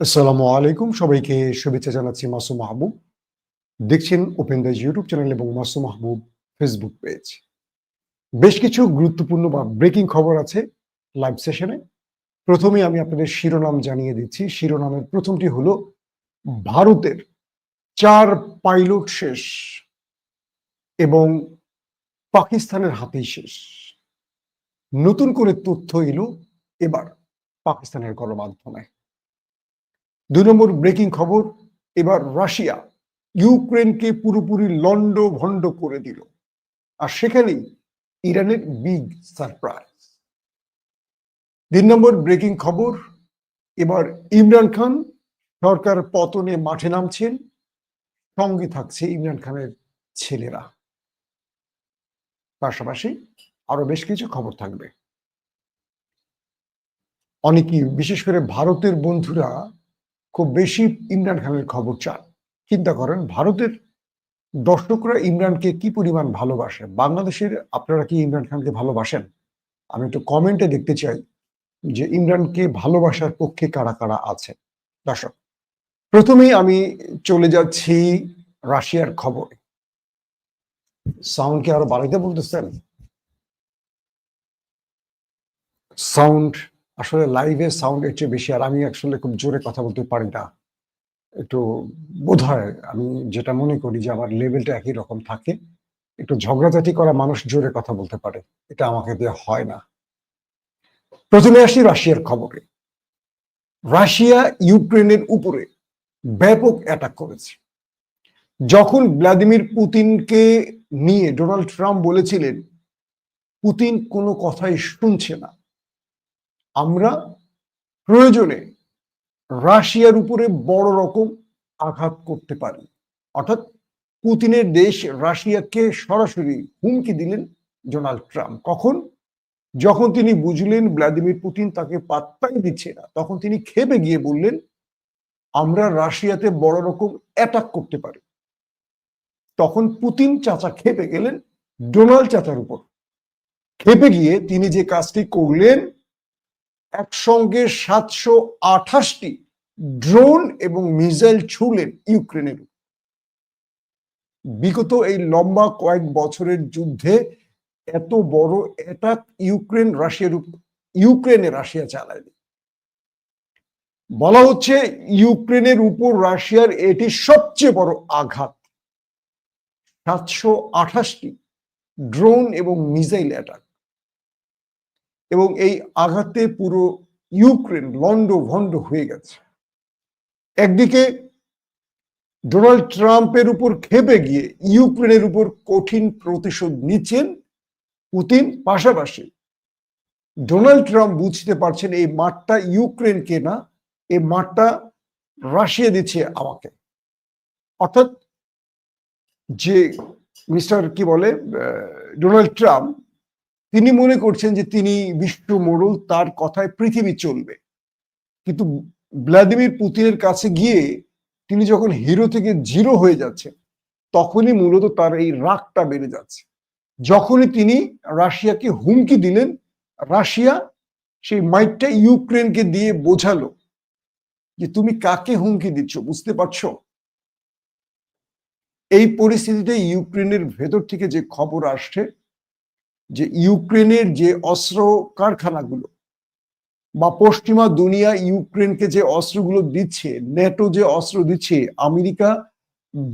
আসসালামু আলাইকুম। সবাইকে শুভেচ্ছা জানাচ্ছি মাসুম মাহবুব। দেখছেন ওপেন দাস ইউটিউব চ্যানেল এবং মাসুম মাহবুব ফেসবুক পেজ বেশ কিছু গুরুত্বপূর্ণ বা ব্রেকিং খবর আছে লাইভ সেশনে প্রথমে আমি আপনাদের শিরোনাম জানিয়ে দিচ্ছি। শিরোনামের প্রথমটি হলো, ভারতের চার পাইলট শেষ এবং পাকিস্তানের হাতেই শেষ। নতুন করে তথ্য এলো এবার পাকিস্তানের গণমাধ্যমে। দুই নম্বর ব্রেকিং খবর, এবার রাশিয়া ইউক্রেনকে পুরোপুরি লন্ড ভন্ড করে দিল। আর সেখানেই ইরানের বিগ সারপ্রাইজ তিন নম্বর ব্রেকিং খবর, এবার ইমরান খান সরকার পতনে মাঠে নামছেন, সঙ্গে থাকছে ইমরান খানের ছেলেরা। পাশাপাশি আরও বেশ কিছু খবর থাকবে। অনেকেই, বিশেষ করে ভারতের বন্ধুরা খুব বেশি ইমরান খানের খবর চান। চিন্তা করেন, ভারতের দর্শকরা ইমরানকে কি পরিমাণ ভালোবাসে? বাংলাদেশের আপনারা কি ইমরান খানকে ভালোবাসেন? আমি একটু কমেন্টে দেখতে চাই যে ইমরানকে ভালোবাসার পক্ষে কারা কারা আছে দর্শক, প্রথমেই আমি চলে যাচ্ছি রাশিয়ার খবরে। সাউন্ড কি আরও বাড়াইতে বলতেছেন? সাউন্ড আসলে লাইভে সাউন্ডের চেয়ে বেশি, আর আমি আসলে খুব জোরে কথা বলতে পারি না। একটু বোধ হয় আমি যেটা মনে করি যে আমার লেভেলটা একই রকম থাকে। একটু ঝগড়াঝাটি করা মানুষ জোরে কথা বলতে পারে, এটা আমাকে দিয়ে হয় না। প্রথমে আসি রাশিয়ার খবরে। রাশিয়া ইউক্রেনের উপরে ব্যাপক অ্যাটাক করেছে। যখন ভ্লাদিমির পুতিনকে নিয়ে ডোনাল্ড ট্রাম্প বলেছিলেন, পুতিন কোনো কথাই শুনছে না। আমরা প্রয়োজনে রাশিয়ার উপরে বড় রকম আঘাত করতে পারি। অর্থাৎ পুতিনের দেশ রাশিয়াকে সরাসরি হুমকি দিলেন ডোনাল্ড ট্রাম্প। কখন? যখন তিনি বুঝলেন ভ্লাদিমির পুতিন তাকে পাত্তাই দিচ্ছে না, তখন তিনি খেপে গিয়ে বললেন, আমরা রাশিয়াতে বড় রকম অ্যাটাক করতে পারি। তখন পুতিন চাচা খেপে গেলেন, ডোনাল্ড চাচার উপর। খেপে গিয়ে তিনি যে কাজটি করলেন একসঙ্গে সাতশো আঠাশটি ড্রোন এবং মিসাইল ছুড়লেন ইউক্রেনের বিগত এই লম্বা কয়েক বছরের যুদ্ধে এত বড় অ্যাটাক ইউক্রেন, রাশিয়ার ইউক্রেনে রাশিয়া চালায়নি। বলা হচ্ছে ইউক্রেনের উপর রাশিয়ার এটি সবচেয়ে বড় আঘাত। সাতশো আঠাশটি ড্রোন এবং মিসাইল অ্যাটাক। এবং এই আঘাতে পুরো ইউক্রেন লন্ড ভন্ড হয়ে গেছে। একদিকে ডোনাল্ড ট্রাম্পের উপর খেপে গিয়ে ইউক্রেনের উপর কঠিন প্রতিশোধ নিচ্ছেন পুতিন, পাশাপাশি ডোনাল্ড ট্রাম্প বুঝতে পারছেন এই মাঠটা ইউক্রেনকে না এই মাঠটা রাশিয়া দিচ্ছে আমাকে। অর্থাৎ যে মিস্টার কি বলে ডোনাল্ড ট্রাম্প তিনি মনে করছেন যে তিনি বিশ্ব মোড়ল, তার কথায় পৃথিবী চলবে। কিন্তু ভ্লাদিমির পুতিনের কাছে গিয়ে তিনি যখন হিরো থেকে জিরো হয়ে যাচ্ছে তখনই মূলত তার এই রাগটা বেড়ে যাচ্ছে। যখনই তিনি রাশিয়াকে হুমকি দিলেন, রাশিয়া সেই মাইকটা ইউক্রেনকে দিয়ে বোঝালো যে তুমি কাকে হুমকি দিচ্ছ, বুঝতে পারছ? এই পরিস্থিতিতে ইউক্রেনের ভেতর থেকে যে খবর আসছে যে ইউক্রেনের যে অস্ত্র কারখানাগুলো বা পশ্চিমা দুনিয়া ইউক্রেনকে যে অস্ত্রগুলো দিচ্ছে, নেটো যে অস্ত্র দিচ্ছে, আমেরিকা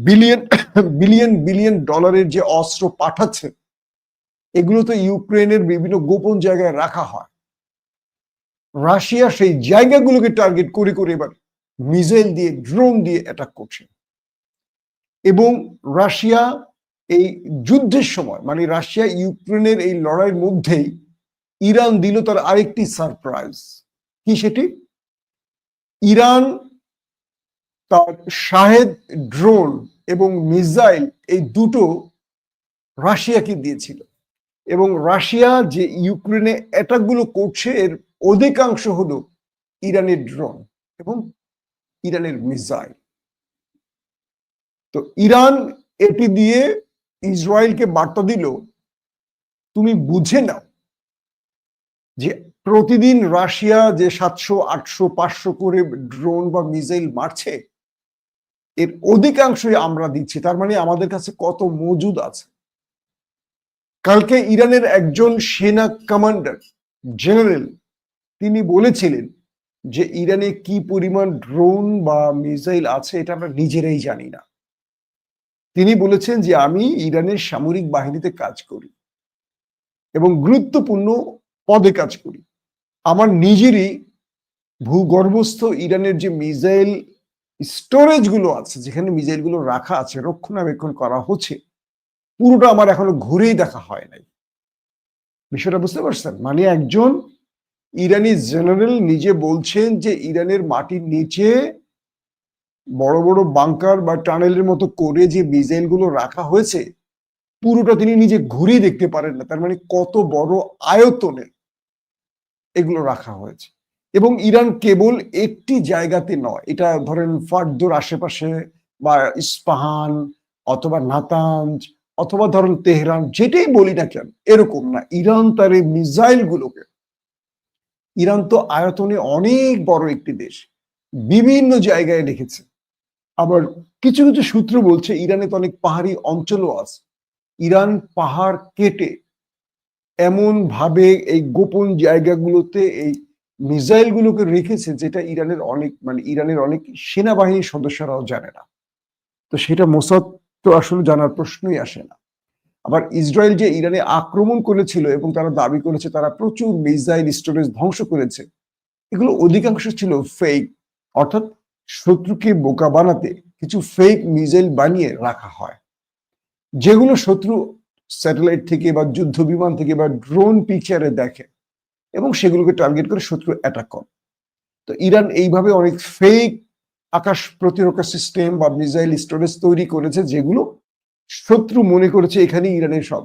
বিলিয়ন বিলিয়ন বিলিয়ন ডলারের যে অস্ত্র পাঠাচ্ছে, এগুলো তো ইউক্রেনের বিভিন্ন গোপন জায়গায় রাখা হয়। রাশিয়া সেই জায়গাগুলোকে টার্গেট করে করে এবার মিসাইল দিয়ে ড্রোন দিয়ে অ্যাটাক করছে। এবং রাশিয়া এই যুদ্ধের সময় মানে রাশিয়া, ইউক্রেনের এই লড়াইয়ের মধ্যেই ইরান দিল তার আরেকটি সারপ্রাইজ কি সেটি? ইরান তার শাহেদ ড্রোন এবং মিসাইল এই দুটো রাশিয়াকে দিয়েছিল এবং রাশিয়া যে ইউক্রেনে অ্যাটাকগুলো করছে, এর অধিকাংশ হলো ইরানের ড্রোন এবং ইরানের মিসাইল তো ইরান এটি দিয়ে ইসরায়েলকে বার্তা দিল, তুমি বুঝে নাও যে প্রতিদিন রাশিয়া যে সাতশো, আটশো, পাঁচশো করে ড্রোন বা মিসাইল মারছে, এর অধিকাংশই আমরা দিচ্ছি। তার মানে আমাদের কাছে কত মজুদ আছে। কালকে ইরানের একজন সেনা কমান্ডার, জেনারেল, তিনি বলেছিলেন যে ইরানে কি পরিমাণ ড্রোন বা মিসাইল আছে, এটা আমরা নিজেরাই জানি না। তিনি বলেছেন যে আমি ইরানের সামরিক বাহিনীতে কাজ করি এবং গুরুত্বপূর্ণ পদে কাজ করি। আমার নিজেরই ভূগর্ভস্থ ইরানের যে মিসাইল স্টোরেজগুলো আছে, যেখানে মিসাইলগুলো রাখা আছে, রক্ষণাবেক্ষণ করা হচ্ছে, পুরোটা আমার এখনও ঘুরেই দেখা হয় নাই। বিষয়টা বুঝতে পারছেন? মানে একজন ইরানি জেনারেল নিজে বলছেন যে ইরানের মাটির নিচে বড় বড় বাংকার বা টানেলের মতো করে যে মিসাইলগুলো রাখা হয়েছে, পুরোটা তিনি নিজে ঘুরিয়ে দেখতে পারেন না। তার মানে কত বড় আয়তনে এগুলো রাখা হয়েছে। এবং ইরান কেবল একটি জায়গাতে নয়, এটা ধরেন ফার্দোর আশেপাশে বা ইস্পাহান অথবা নাতাঞ্জ অথবা ধরেন তেহরান, যেটাই বলি না কেন, এরকম না। ইরান তার এই মিসাইল গুলোকে ইরান তো আয়তনে অনেক বড় একটি দেশ, বিভিন্ন জায়গায় রেখেছে। আবার কিছু কিছু সূত্র বলছে, ইরানে তো অনেক পাহাড়ি অঞ্চলও আছে। ইরান পাহাড় কেটে এমন ভাবে এই গোপন জায়গাগুলোতে এই মিসাইল গুলোকে রেখেছে যেটা ইরানের অনেক মানে ইরানের অনেক সেনাবাহিনীর সদস্যরাও জানে না। তো সেটা মোসাদ তো আসলে জানার প্রশ্নই আসে না। আবার ইসরায়েল যে ইরানে আক্রমণ করেছিল এবং তারা দাবি করেছে, তারা প্রচুর মিসাইল স্টোরেজ ধ্বংস করেছে, এগুলো অধিকাংশ ছিল ফেক অর্থাৎ শত্রুকে বোকা বানাতে কিছু ফেক মিসাইল বানিয়ে রাখা হয়। যেগুলো শত্রু স্যাটেলাইট থেকে বা যুদ্ধ বিমান থেকে বা ড্রোন পিকচারে দেখে এবং সেগুলোকে টার্গেট করে শত্রু অ্যাটাক করে। তো ইরান এইভাবে অনেক ফেক আকাশ প্রতিরক্ষা সিস্টেম বা মিসাইল স্টোরেজ তৈরি করেছে, যেগুলো শত্রু মনে করেছে এখানে ইরানের সব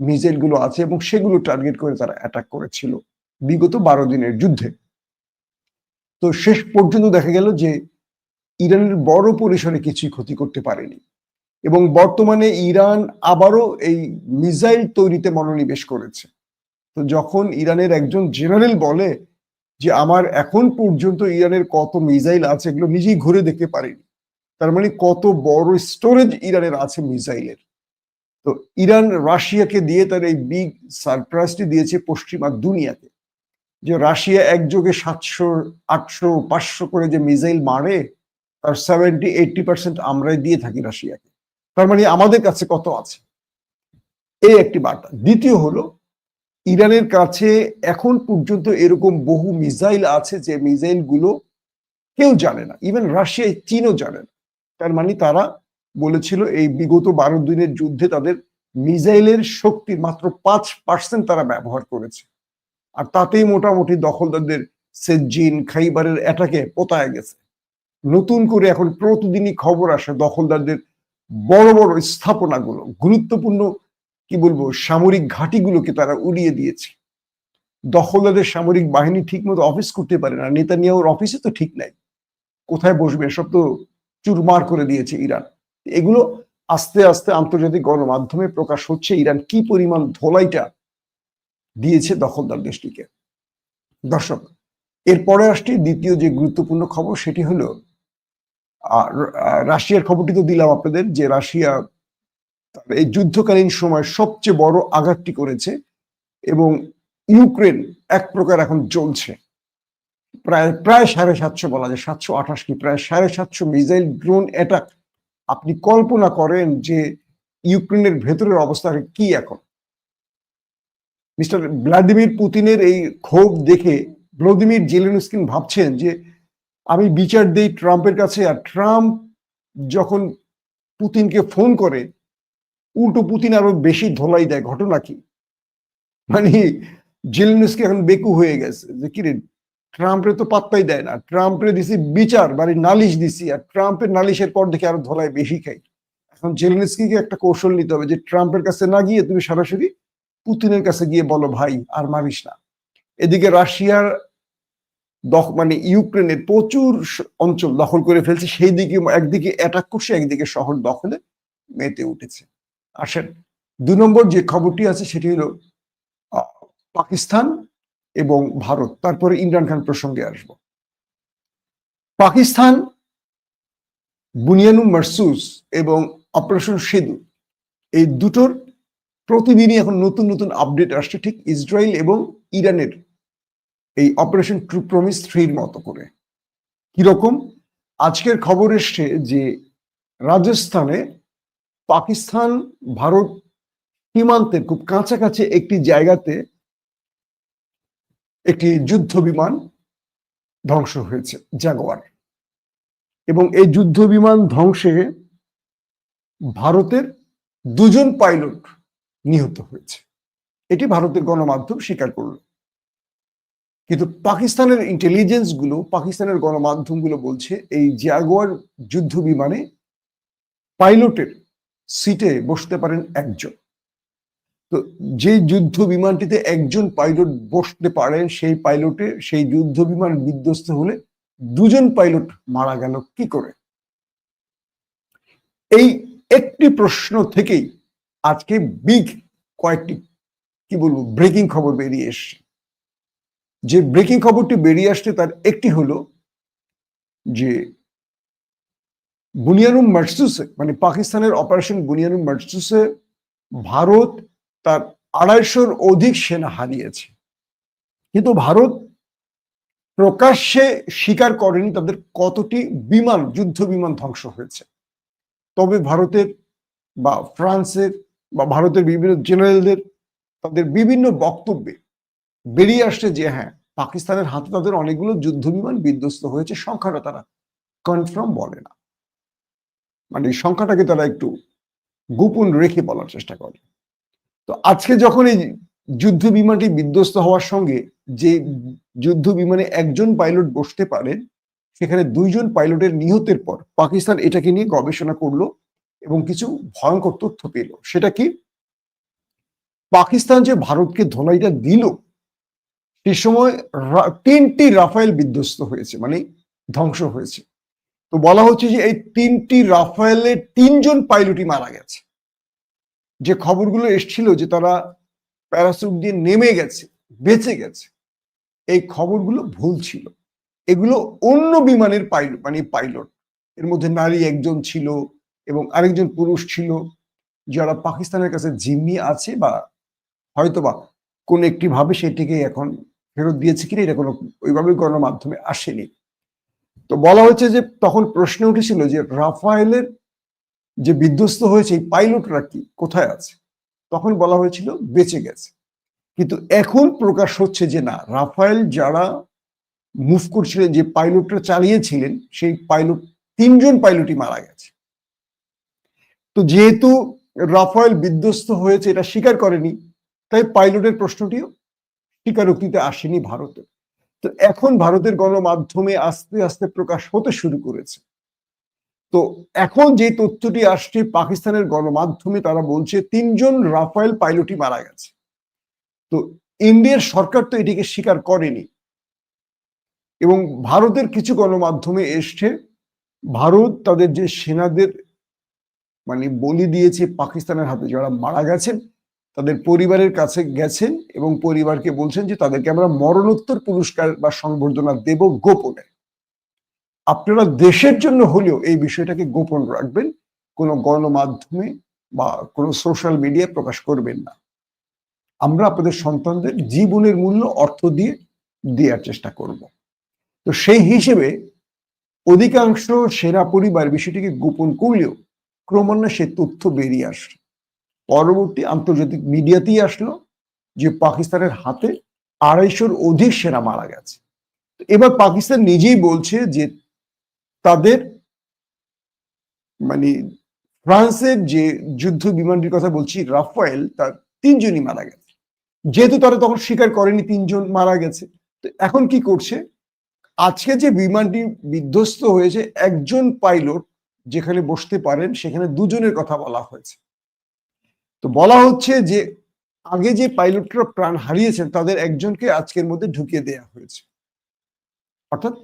মিসাইলগুলো আছে এবং সেগুলো টার্গেট করে তারা অ্যাটাক করেছিল বিগত বারো দিনের যুদ্ধে। তো শেষ পর্যন্ত দেখা গেল যে ইরানের বড় পরিসরে কিছুই ক্ষতি করতে পারেনি এবং বর্তমানে ইরান আবারও এই মিসাইল তৈরিতে মনোনিবেশ করেছে। তো যখন ইরানের একজন জেনারেল বলে যে, আমার এখন পর্যন্ত ইরানের কত মিসাইল আছে, এগুলো নিজেই ঘুরে দেখতে পারিনি। তার মানে কত বড় স্টোরেজ ইরানের আছে মিসাইলের। তো ইরান রাশিয়াকে দিয়ে তার এই বিগ সারপ্রাইজটি দিয়েছে পশ্চিমা দুনিয়াকে যে রাশিয়া একযোগে সাতশো, আটশো, পাঁচশো করে যে মিসাইল মারে তার সেভেন্টি এইটটি পার্সেন্ট আমরাই দিয়ে থাকি রাশিয়াকে। তার মানে আমাদের কাছে কত আছে? এই একটি বার্তা। দ্বিতীয় হলো, ইরানের কাছে এখন পর্যন্ত এরকম বহু মিসাইল আছে যে মিসাইলগুলো কেউ জানে না। ইভেন রাশিয়ায় চীনও জানে না। তার মানে তারা বলেছিল এই বিগত বারো দিনের যুদ্ধে তাদের মিসাইলের শক্তির মাত্র পাঁচ পার্সেন্ট তারা ব্যবহার করেছে। আর তাতেই মোটামুটি দখলদারদের সেজিন খাইবারের অ্যাটাকে পোতায় গেছে। নতুন করে এখন প্রতিদিনই খবর আসে দখলদারদের বড় বড় স্থাপনাগুলো, গুরুত্বপূর্ণ, কি বলব, সামরিক ঘাঁটিগুলোকে তারা উড়িয়ে দিয়েছে। দখলদারদের সামরিক বাহিনী ঠিক মতো অফিস করতে পারে না, নেতানিয়াহুর অফিসে তো ঠিক নাই। কোথায় বসবে সব তো চুরমার করে দিয়েছে ইরান। এগুলো আস্তে আস্তে আন্তর্জাতিক গণমাধ্যমে প্রকাশ হচ্ছে, ইরান কি পরিমাণ ধোলাইটা দিয়েছে দখলদার দেশটিকে। দর্শক, এরপরে আসছে দ্বিতীয় যে গুরুত্বপূর্ণ খবর, সেটি হলো রাশিয়ার খবরটি তো দিলাম আপনাদের যে রাশিয়া এই যুদ্ধকালীন সময় সবচেয়ে বড় আঘাতটি করেছে এবং ইউক্রেন এক প্রকার এখন জ্বলছে। প্রায় প্রায় সাড়ে সাতশো বলা যায়, সাতশো আঠাশ কি, প্রায় সাড়ে সাতশো মিসাইল ড্রোন অ্যাটাক। আপনি কল্পনা করেন যে ইউক্রেনের ভেতরের অবস্থা কি এখন? মিস্টার ভ্লাদিমির পুতিনের এই ক্ষোভ দেখে ভ্লাদিমির জেলেনস্কিন ভাবছেন যে আমি বিচার দিই ট্রাম্পের কাছে, আর ট্রাম্প যখন পুতিনকে ফোন করে, উল্টো পুতিন আরও বেশি ধোলাই দেয়। ঘটনা কি? মানে জেলেনস্কি এখন বেকু হয়ে গেছে যে, কিরে, ট্রাম্পের তো পাত্তাই দেয় না। ট্রাম্পের দিছি বিচার মানে নালিশ দিছি, আর ট্রাম্পের নালিশের পর দেখে আরও ধলাই বেশি খাই। এখন জেলেনস্কিকে একটা কৌশল নিতে হবে যে, ট্রাম্পের কাছে না গিয়ে তুমি সরাসরি পুতিনের কাছে গিয়ে বলো, ভাই, আর মারিস না। এদিকে রাশিয়ার মানে ইউক্রেনের প্রচুর অঞ্চল দখল করে ফেলছে, সেই দিকে, একদিকে অ্যাটাক করছে, একদিকে শহর দখলে মেতে উঠেছে। আসেন দু নম্বর যে খবরটি আছে সেটি হলো পাকিস্তান এবং ভারত। তারপরে ইমরান খান প্রসঙ্গে আসব। পাকিস্তান বুনিয়ানু মারসুস এবং অপারেশন সেতু এই দুটোর প্রতিদিনই এখন নতুন নতুন আপডেট আসছে। ঠিক ইসরায়েল এবং ইরানের এই অপারেশন ট্রু প্রমিস থ্রির মতো করে। কীরকম? আজকের খবর এসছে যে রাজস্থানে পাকিস্তান, ভারত সীমান্তের খুব কাছাকাছি একটি জায়গাতে একটি যুদ্ধ বিমান ধ্বংস হয়েছে জাগোয়ার এবং এই যুদ্ধ বিমান ধ্বংসে ভারতের দুজন পাইলট নিহত হয়েছে। এটি ভারতের গণমাধ্যম স্বীকার করল। কিন্তু পাকিস্তানের ইন্টেলিজেন্সগুলো, পাকিস্তানের গণমাধ্যমগুলো বলছে এই জাগোয়ার যুদ্ধ বিমানে পাইলটের সিটে বসতে পারেন একজন। তো যে যুদ্ধ বিমানটিতে একজন পাইলট বসতে পারেন সেই পাইলটে সেই যুদ্ধ বিমান বিধ্বস্ত হলে দুজন পাইলট মারা গেল কি করে? এই একটি প্রশ্ন থেকেই আজকে বিগ কয়েকটি, কি বলব ব্রেকিং খবর বেরিয়ে এসছে। যে ব্রেকিং খবরটি বেরিয়ে আসছে তার একটি হলো যে বুনিয়ানুম মার্সুসে মানে পাকিস্তানের অপারেশন বুনিয়ানুম মার্সুসে, ভারত তার আড়াইশোর অধিক সেনা হারিয়েছে। কিন্তু ভারত প্রকাশ্যে স্বীকার করেনি তাদের কতটি বিমান, যুদ্ধ বিমান ধ্বংস হয়েছে। তবে ভারতের বা ফ্রান্সের বা ভারতের বিভিন্ন জেনারেলদের তাদের বিভিন্ন বক্তব্যে বেরিয়ে আসছে যে হ্যাঁ পাকিস্তানের হাতে তাদের অনেকগুলো যুদ্ধ বিমান বিধ্বস্ত হয়েছে, সংখ্যাটা তারা কনফার্ম বলে না। মানে সংখ্যাটাকে তারা একটু গোপন রেখে বলার চেষ্টা করে। তো আজকে যখন এই যুদ্ধ বিমানটি বিধ্বস্ত হওয়ার সঙ্গে যে যুদ্ধ বিমানে একজন পাইলট বসতে পারেন সেখানে দুইজন পাইলটের নিহতের পর পাকিস্তান এটাকে নিয়ে গবেষণা করল এবং কিছু ভয়ঙ্কর তথ্য পেল। সেটা কি? পাকিস্তান যে ভারতকে ধোলাইটা দিল সে সময় তিনটি রাফায়েল বিধ্বস্ত হয়েছে মানে ধ্বংস হয়েছে। তো বলা হচ্ছে যে এই তিনটি রাফায়েলের তিনজন পাইলটই মারা গেছে। যে খবরগুলো এসছিল যে তারা প্যারাসুট দিয়ে নেমে গেছে, বেঁচে গেছে, এই খবরগুলো ভুল ছিল। এগুলো অন্য বিমানের পাইলট মানে পাইলট। এর মধ্যে নারী একজন ছিল এবং আরেকজন পুরুষ ছিল, যারা পাকিস্তানের কাছে জিম্মি আছে বা হয়তোবা কোন একটি ভাবে সেটিকে এখন ফেরত দিয়েছে কিনা এটা কোনো ওইভাবে গণমাধ্যমে আসেনি। তো বলা হচ্ছে যে তখন প্রশ্ন উঠেছিল যে রাফায়েলের যে বিধ্বস্ত হয়েছে এই পাইলটরা কি, কোথায় আছে? তখন বলা হয়েছিল বেঁচে গেছে। কিন্তু এখন প্রকাশ হচ্ছে যে না, রাফায়েল যারা মুভ করছিলেন, যে পাইলটরা চালিয়েছিলেন, সেই পাইলট, তিনজন পাইলটই মারা গেছে। তো যেহেতু রাফায়েল বিধ্বস্ত হয়েছে, এটা স্বীকার করেনি, তাই পাইলটের প্রশ্নটিও স্বীকারোক্তিতে আসেনি ভারতে। তো এখন ভারতের গণমাধ্যমে আস্তে আস্তে প্রকাশ হতে শুরু করেছে। তো এখন যে তথ্যটি আসছে, পাকিস্তানের গণমাধ্যমে তারা বলছে, তিনজন রাফায়েল পাইলটই মারা গেছে। তো ইন্ডিয়ার সরকার তো এটিকে স্বীকার করেনি। এবং ভারতের কিছু গণমাধ্যমে এসছে, ভারত তাদের যে সেনাদের মানে বলি দিয়েছে পাকিস্তানের হাতে যারা মারা গেছেন তাদের পরিবারের কাছে গেছেন এবং পরিবারকে বলছেন যে তাদেরকে আমরা মরণোত্তর পুরস্কার বা সংবর্ধনা দেব গোপনে। আপনারা দেশের জন্য হলেও এই বিষয়টাকে গোপন রাখবেন, কোনো গণমাধ্যমে বা কোনো সোশ্যাল মিডিয়ায় প্রকাশ করবেন না। আমরা আপনাদের সন্তানদের জীবনের মূল্য, অর্থ দিয়ে দেওয়ার চেষ্টা করব। তো সেই হিসেবে অধিকাংশ সেরা পরিবার বিষয়টিকে গোপন করলেও ক্রমান্বয়ে সে তথ্য বেরিয়ে আসলো পরবর্তী আন্তর্জাতিক মিডিয়াতেই আসলো যে পাকিস্তানের হাতে আড়াইশোর অধিক সেনা মারা গেছে। এবার পাকিস্তান নিজেই বলছে যে তাদের মানে ফ্রান্সের যে যুদ্ধ বিমানটির কথা বলছি, রাফায়েল, তার তিনজনই মারা গেছে। যেহেতু তারা তখন স্বীকার করেনি তিনজন মারা গেছে। তো এখন কি করছে? আজকে যে বিমানটি বিধ্বস্ত হয়েছে, একজন পাইলট যেখানে বসতে পারেন, সেখানে দুজনের কথা বলা হয়েছে। তো বলা হচ্ছে যে আগে যে পাইলটরা প্রাণ হারিয়েছেন, তাদের একজনকে আজকের মধ্যে ঢুকিয়ে দেয়া হয়েছে। অর্থাৎ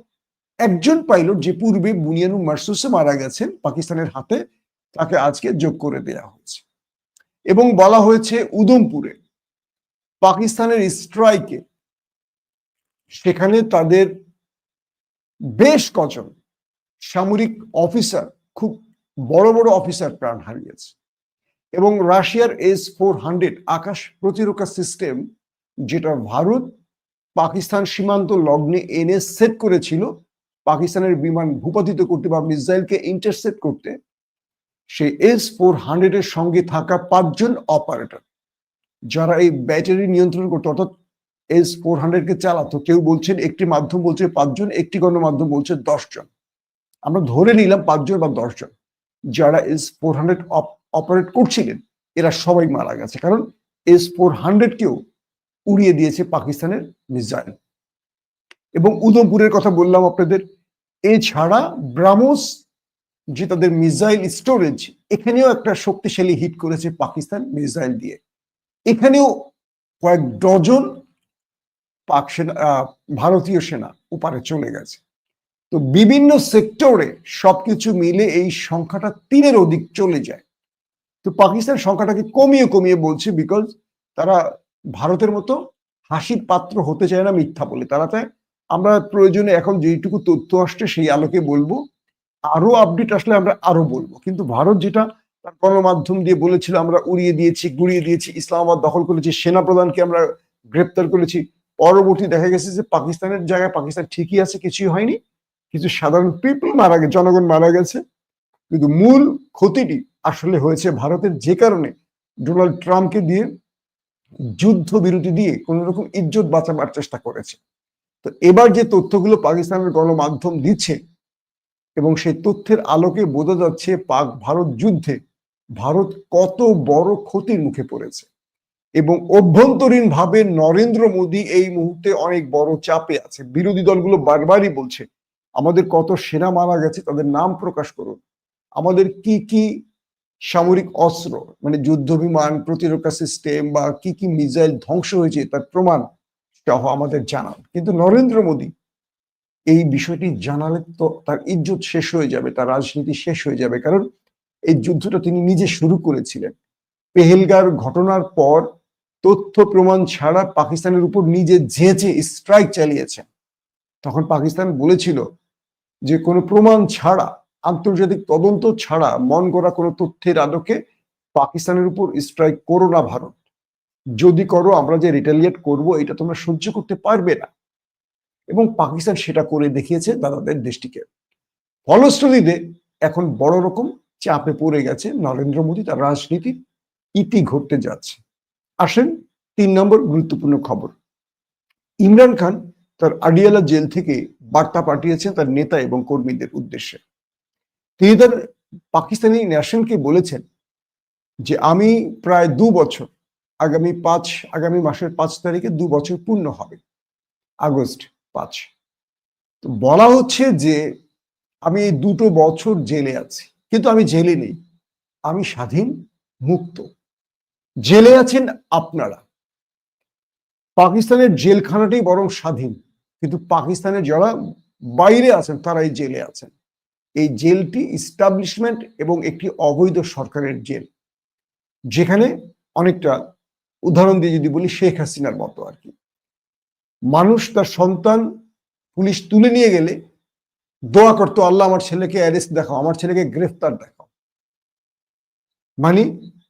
একজন পাইলট যে পূর্বে বুনিয়ানু মার্সুসে মারা গেছেন, পাকিস্তানের হাতে, তাকে আজকে যোগ করে দেয়া হয়েছে। এবং বলা হয়েছে উদমপুরে পাকিস্তানের স্ট্রাইকে, সেখানে তাদের বেশ কজন সামরিক অফিসার, খুব বড় বড় অফিসার প্রাণ হারিয়েছে। এবং রাশিয়ার এস ফোর হান্ড্রেড আকাশ প্রতিরক্ষা সিস্টেম, যেটা ভারত পাকিস্তান সীমান্ত লগ্নে এনে সেট করেছিল, পাকিস্তানের বিমান ভূপাতিত করতে বা মিসাইলকে ইন্টারসেপ্ট করতে সেই এস ফোর হান্ড্রেডের সঙ্গে থাকা পাঁচজন অপারেটর যারা এই ব্যাটারি নিয়ন্ত্রণ করতো, অর্থাৎ এস ফোর হান্ড্রেডকে চালাতো। কেউ বলছেন একটি মাধ্যম বলছে পাঁচজন, একটি গণমাধ্যম বলছে দশজন। আমরা ধরে নিলাম পাঁচজন বা দশজন, যারা এস ফোর হান্ড্রেড অপারেট করছিলেন এরা সবাই মারা গেছে। কারণ এস ফোর হান্ড্রেডকেও উড়িয়ে দিয়েছে পাকিস্তানের মিসাইল এবং উদমপুরের কথা বললাম আপনাদের, এছাড়া ব্রাহ্মস, যে তাদের মিসাইল স্টোরেজ এখানেও একটা শক্তিশালী হিট করেছে পাকিস্তান মিসাইল দিয়ে। এখানেও কয়েক ডজন পাক সেনা ভারতীয় সেনা উপারে চলে গেছে। তো বিভিন্ন সেক্টরে সবকিছু মিলে এই সংখ্যাটা তিনের অধিক চলে যায়। তো পাকিস্তান সংখ্যাটাকে কমিয়ে কমিয়ে বলছে বিকজ তারা ভারতের মতো হাসির পাত্র হতে চায় না মিথ্যা বলে। তারা চায় আমরা প্রয়োজনে এখন যেইটুকু তথ্য আসছে সেই আলোকে বলব। আরও আপডেট আসলে আমরা আরও বলব। কিন্তু ভারত যেটা তার গণমাধ্যম দিয়ে বলেছিল, আমরা উড়িয়ে দিয়েছি, গুড়িয়ে দিয়েছি, ইসলামাবাদ দখল করেছি সেনা প্রধানকে আমরা গ্রেপ্তার করেছি। পরবর্তী দেখা গেছে যে পাকিস্তানের জায়গায় পাকিস্তান ঠিকই আছে, কিছুই হয়নি। কিছু সাধারণ পিপল মারা গেছে জনগণ মারা গেছে। কিন্তু মূল ক্ষতিটি আসলে হয়েছে ভারতের যে কারণে ডোনাল্ড ট্রাম্পকে দিয়ে যুদ্ধ বিরতি দিয়ে কোন রকম ইজ্জত বাঁচাবার চেষ্টা করেছে। তো এবার যে তথ্যগুলো পাকিস্তানের গণমাধ্যম দিচ্ছে এবং সেই তথ্যের আলোকে বোঝা যাচ্ছে পাক ভারত যুদ্ধে ভারত কত বড় ক্ষতির মুখে পড়েছে। এবং অভ্যন্তরীণ ভাবে নরেন্দ্র মোদী এই মুহূর্তে অনেক বড় চাপে আছে। বিরোধী দলগুলো বারবারই বলছে, আমাদের কত সেনা মারা গেছে, তাদের নাম প্রকাশ করুন। আমাদের কি কি সামরিক অস্ত্র মানে যুদ্ধ বিমান প্রতিরক্ষা সিস্টেম বা কি কি মিসাইল ধ্বংস হয়েছে তার প্রমাণ সহ আমাদের জানান। কিন্তু নরেন্দ্র মোদী এই বিষয়টি জানালে তো তার ইজ্জত শেষ হয়ে যাবে, তার রাজনীতি শেষ হয়ে যাবে। কারণ এই যুদ্ধটা তিনি নিজে শুরু করেছিলেন। পেহেলগার ঘটনার পর তথ্য প্রমাণ ছাড়া পাকিস্তানের উপর নিজে ঝেঁচে স্ট্রাইক চালিয়েছেন। তখন পাকিস্তান বলেছিল যে কোনো প্রমাণ ছাড়া আন্তর্জাতিক তদন্ত ছাড়া মন করা কোনো তথ্যের আলোকে পাকিস্তানের উপর স্ট্রাইক করো না ভারত। যদি করো, আমরা যে রিটালিয়েট করব, এটা তোমরা সহ্য করতে পারবে না। এবং পাকিস্তান সেটা করে দেখিয়েছে দাদাদের দেশটিকে। ফলশ্রুতিতে এখন বড় রকম চাপে পড়ে গেছে নরেন্দ্র মোদী, তার রাজনীতির ইতি ঘটতে যাচ্ছে। আসেন তিন নম্বর গুরুত্বপূর্ণ খবর। ইমরান খান তার আডিয়ালা জেল থেকে বার্তা পাঠিয়েছেন তার নেতা এবং কর্মীদের উদ্দেশ্যে। তিনি তার পাকিস্তানি ন্যাশনকে বলেছেন যে আমি প্রায় দু বছর, আগামী পাঁচ, আগামী মাসের পাঁচ তারিখে দু বছর পূর্ণ হবে। আগস্ট পাঁচ। তো বলা হচ্ছে যে আমি দুটো বছর জেলে আছি, কিন্তু আমি জেলে নেই। আমি স্বাধীন, মুক্ত। জেলে আছেন আপনারা। পাকিস্তানের জেলখানাটাই বরং স্বাধীন, কিন্তু পাকিস্তানের যারা বাইরে আছেন তারা এই জেলে আছেন। এই জেলটি ইস্টাবলিশমেন্ট এবং একটি অবৈধ সরকারের জেল। যেখানে অনেকটা উদাহরণ দিয়ে যদি বলি, শেখ হাসিনার মতো আর কি। মানুষ তার সন্তান পুলিশ তুলে নিয়ে গেলে, দোয়া করতো, আল্লাহ আমার ছেলেকে অ্যারেস্ট দেখাও, আমার ছেলেকে গ্রেফতার দেখাও। মানে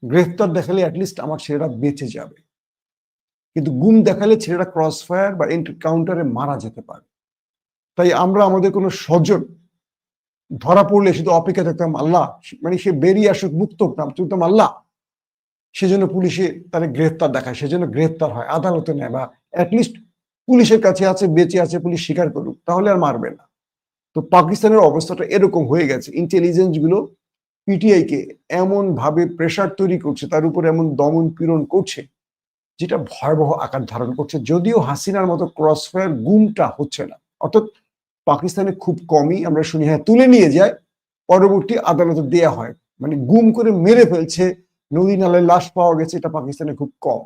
গ্রেফতার দেখালে অ্যাটলিস্ট আমার ছেলেরা বেঁচে যাবে। কিন্তু গুম দেখালে ছেলেরা ক্রস ফায়ার বা এন্ট্রি কাউন্টারে মারা যেতে পারে। তাই আমরা আমাদের কোনো স্বজন ধরা পড়লে শুধু অপেক্ষা থাকতাম আল্লাহ মানে সে বেরিয়ে আসুক, মুক্ত চলতাম আল্লাহ। সেজন্য পুলিশে তারা গ্রেফতার দেখায়, সেজন্য গ্রেফতার হয় আদালতে নেয় বা অ্যাটলিস্ট পুলিশের কাছে আছে, বেঁচে আছে, পুলিশ স্বীকার করুক, তাহলে আর মারবে না। তো পাকিস্তানের অবস্থাটা এরকম হয়ে গেছে ইন্টেলিজেন্সগুলো পিটিআই কে এমন ভাবে প্রেশার তৈরি করছে, তার উপর এমন দমন পীড়ন করছে, যেটা ভয়াবহ আকার ধারণ করছে, যদিও হাসিনার মতো ক্রস ফায়ার গুমটা হচ্ছে না। অর্থাৎ পাকিস্তানে খুব কমই আমরা শুনি। হ্যাঁ তুলে নিয়ে যায়, পরবর্তী আদালতে দেয়া হয়। মানে গুম করে মেরে ফেলছে, নদী নালায় লাশ পাওয়া গেছে, এটা পাকিস্তানে খুব কম।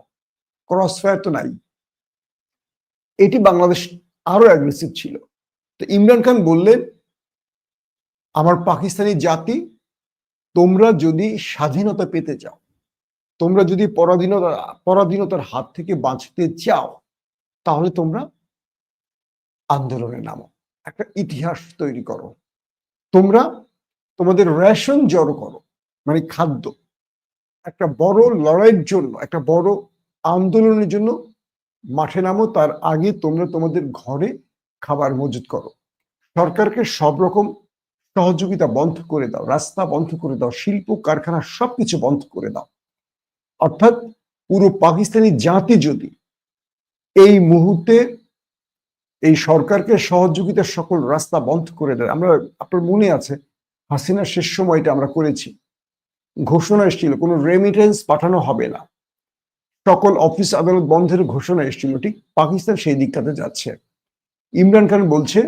ক্রস ফায়ার তো নাই। এটি বাংলাদেশ আরও অ্যাগ্রেসিভ ছিল। তো ইমরান খান বললেন, আমার পাকিস্তানি জাতি, তোমরা যদি স্বাধীনতা পেতে চাও, তোমরা যদি পরাধীনতা, পরাধীনতার হাত থেকে বাঁচতে চাও, তাহলে তোমরা আন্দোলনে নামো। একটা ইতিহাস তৈরি করো। তোমরা তোমাদের রেশন জড়ো করো মানে খাদ্য। একটা বড় লড়াইয়ের জন্য, একটা বড় আন্দোলনের জন্য মাঠে নামো, তার আগে তোমরা তোমাদের ঘরে খাবার মজুত করো। সরকারকে সব রকম সহযোগিতা বন্ধ করে দাও, রাস্তা বন্ধ করে দাও, শিল্প, কারখানা সবকিছু বন্ধ করে দাও। অর্থাৎ পুরো পাকিস্তানি জাতি যদি এই মুহূর্তে এই সরকারকে সহযোগিতার সকল রাস্তা বন্ধ করে দেয় আমরা, আপনার মনে আছে, হাসিনার শেষ সময়টা আমরা করেছি। ঘোষণা এসেছিল, কোনো রেমিটেন্স পাঠানো হবে না। সকল অফিস আদালত বন্ধের ঘোষণা এসেছিল, ঠিক পাকিস্তান সেই দিকটাতে যাচ্ছে। ইমরান খান বলছে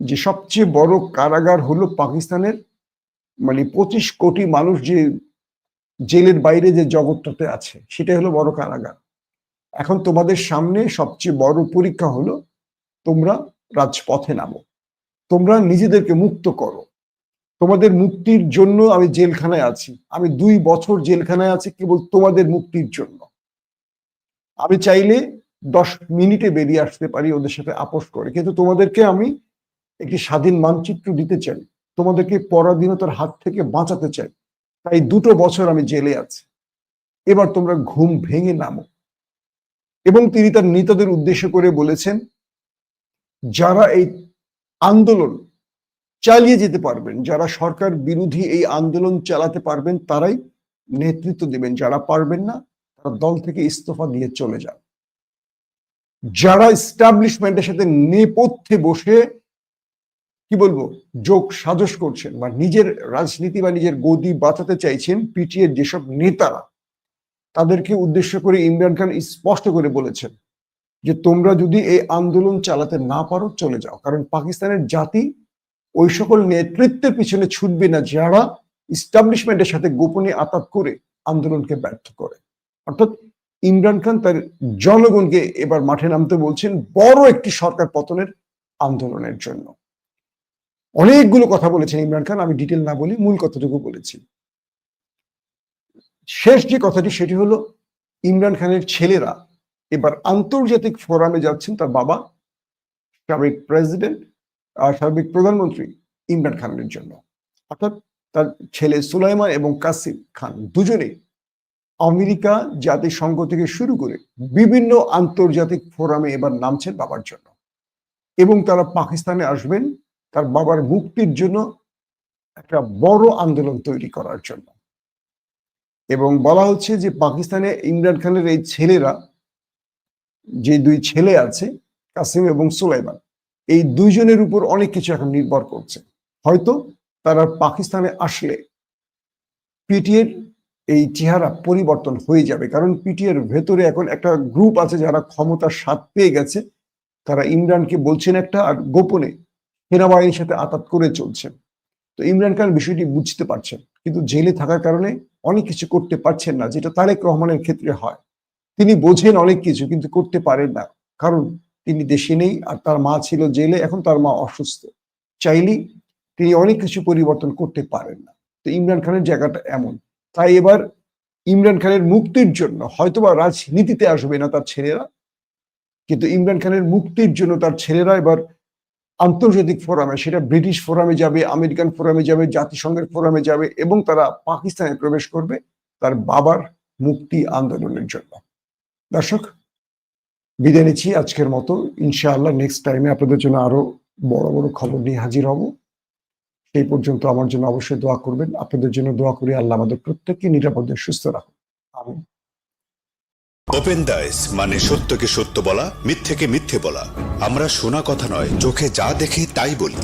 যে সবচেয়ে বড় কারাগার হলো পাকিস্তানের মানে পঁচিশ কোটি মানুষ যে জেলের বাইরে যে জগৎটাতে আছে, সেটাই হলো বড় কারাগার। এখন তোমাদের সামনে সবচেয়ে বড় পরীক্ষা হলো তোমরা রাজপথে নামো। তোমরা নিজেদেরকে মুক্ত করো। তোমাদের মুক্তির জন্য আমি জেলখানায় আছি। আমি দুই বছর জেলখানায় আছি কেবল তোমাদের মুক্তির জন্য। আমি চাইলে দশ মিনিটে বেরিয়ে আসতে পারি ওদের সাথে আপোষ করে। কিন্তু তোমাদেরকে আমি একটি স্বাধীন মানচিত্র দিতে চাই। তোমাদেরকে পরাধীনতার হাত থেকে বাঁচাতে চাই। তাই দুটো বছর আমি জেলে আছি। এবার তোমরা ঘুম ভেঙে নামো। এবং তিনি তার নেতাদের উদ্দেশ্য করে বলেছেন যারা এই আন্দোলন চালিয়ে যেতে পারবেন, যারা সরকার বিরোধী এই আন্দোলন চালাতে পারবেন, তারাই নেতৃত্ব দেবেন। যারা পারবেন না, তারা দল থেকে ইস্তফা দিয়ে চলে যান। যারা এস্টাবলিশমেন্টের সাথে নেপথ্যে বসে, কি বলব, যোগ সাজস করছেন বা নিজের রাজনীতি বা নিজের গদি বাঁচাতে চাইছেন পিটিএর যেসব নেতারা, তাদেরকে উদ্দেশ্য করে ইমরান খান স্পষ্ট করে বলেছেন যে তোমরা যদি এই আন্দোলন চালাতে না পারো, চলে যাও। কারণ পাকিস্তানের জাতি ওই সকল নেতৃত্বের পিছনে ছুটবে না যারা ইস্টাবলিশমেন্টের সাথে গোপনে আতাত করে আন্দোলনকে ব্যর্থ করে। অর্থাৎ ইমরান খান তার জনগণকে এবার মাঠে নামতে বলছেন, বড় একটি সরকার পতনের আন্দোলনের জন্য। অনেকগুলো কথা বলেছেন ইমরান খান, আমি ডিটেল না বলি, মূল কথাটুকু বলেছি। শেষ যে কথাটি, সেটি হলো, ইমরান খানের ছেলেরা এবার আন্তর্জাতিক ফোরামে যাচ্ছেন তার বাবা, সাবেক প্রেসিডেন্ট আর সাবেক প্রধানমন্ত্রী ইমরান খানের জন্য। অর্থাৎ তার ছেলে সুলাইমান এবং কাসিম খান দুজনে আমেরিকা জাতিসংঘ থেকে শুরু করে বিভিন্ন আন্তর্জাতিক ফোরামে এবার নামছেন বাবার জন্য। এবং তারা পাকিস্তানে আসবেন তার বাবার মুক্তির জন্য একটা বড় আন্দোলন তৈরি করার জন্য। এবং বলা হচ্ছে যে পাকিস্তানে ইমরান খানের এই ছেলেরা যে দুই ছেলে আছে, কাসিম এবং সুলাইমান, এই দুইজনের উপর অনেক কিছু এখন নির্ভর করছে। হয়তো তারা পাকিস্তানে আসলে পিটিএর এই চেহারা পরিবর্তন হয়ে যাবে, কারণ পিটিএর ভেতরে এখন একটা গ্রুপ আছে যারা ক্ষমতার স্বাদ পেয়ে গেছে। তারা ইমরানকে বলছেন একটা আর গোপনে সেনাবাহিনীর সাথে আতাত করে চলছেন তো ইমরান খান বিষয়টি বুঝতে পারছেন, কিন্তু জেলে থাকার কারণে অনেক কিছু করতে পারছেন না, যেটা তারেক রহমানের ক্ষেত্রে হয়। তিনি বোঝেন অনেক কিছু, কিন্তু করতে পারেন না। কারণ তিনি দেশে নেই আর তার মা ছিল জেলে, এখন তার মা অসুস্থ। চাইলেই তিনি অনেক কিছু পরিবর্তন করতে পারেন না। তো ইমরান খানের জায়গাটা এমন। তাই এবার ইমরান খানের মুক্তির জন্য হয়তোবা রাজনীতিতে আসবে না তার ছেলেরা, কিন্তু ইমরান খানের মুক্তির জন্য তার ছেলেরা এবার আন্তর্জাতিক ফোরামে, সেটা ব্রিটিশ ফোরামে যাবে, আমেরিকান ফোরামে যাবে, জাতিসংঘের ফোরামে যাবে এবং তারা পাকিস্তানে প্রবেশ করবে তার বাবার মুক্তি আন্দোলনের জন্য। দর্শক, বিদায় নিচ্ছি আজকের মতো। ইনশাআল্লাহ নেক্সট টাইমে আপনাদের জন্য আরও বড় বড় খবর নিয়ে হাজির হব। সেই পর্যন্ত আমার জন্য অবশ্যই দোয়া করবেন। আপনাদের জন্য দোয়া করি আল্লাহ আমাদের প্রত্যেককে নিরাপদে সুস্থ রাখুন। আমি ওপেন দাইস মানে সত্যকে সত্য বলা, মিথ্যেকে মিথ্যে বলা। আমরা শোনা কথা নয়, চোখে যা দেখি তাই বলি।